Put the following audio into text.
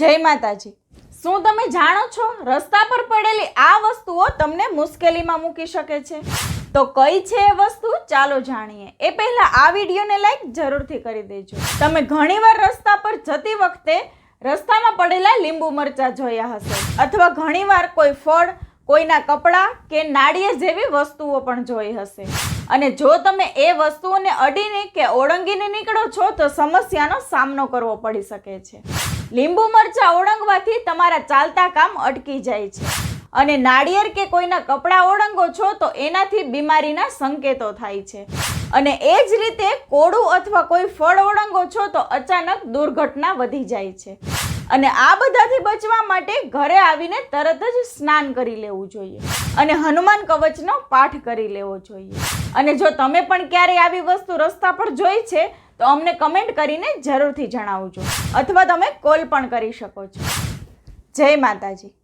જય માતાજી. શું તમે જાણો છો, રસ્તા પર પડેલી આ વસ્તુઓ તમને મુશ્કેલીમાં મૂકી શકે છે? તો કઈ છે એ વસ્તુ? ચાલો જાણીએ. એ પહેલા આ વિડીયોને લાઈક જરૂરથી કરી દેજો. તમે ઘણીવાર રસ્તા પર જતી વખતે રસ્તામાં પડેલા લીંબુ મરચા જોયા હશે. અથવા ઘણીવાર કોઈ ફળ કોઈના કપડાં કે નાળિયેર જેવી વસ્તુઓ પણ જોઈ હશે. અને જો તમે એ વસ્તુઓને અડીને કે ઓળંગીને નીકળો છો, તો સમસ્યાનો સામનો કરવો પડી શકે છે. લીંબુ મરચા ઓળંગવાથી તમારા ચાલતા કામ અટકી જાય છે. અને નાળિયેર કે કોઈના કપડાં ઓળંગો છો, તો એનાથી બીમારીના સંકેતો થાય છે. અને એ જ રીતે કોળું અથવા કોઈ ફળ ઓળંગો છો, તો અચાનક દુર્ઘટના વધી જાય છે. અને આ બધાથી બચવા માટે ઘરે આવીને તરત જ સ્નાન કરી લેવું જોઈએ. અને હનુમાન કવચનો પાઠ કરી લેવો જોઈએ. અને જો તમે પણ ક્યારેય આવી વસ્તુ રસ્તા પર જોઈ છે, તો અમને કમેન્ટ કરીને જરૂરથી જણાવજો. અથવા તમે કોલ પણ કરી શકો છો. જય માતાજી.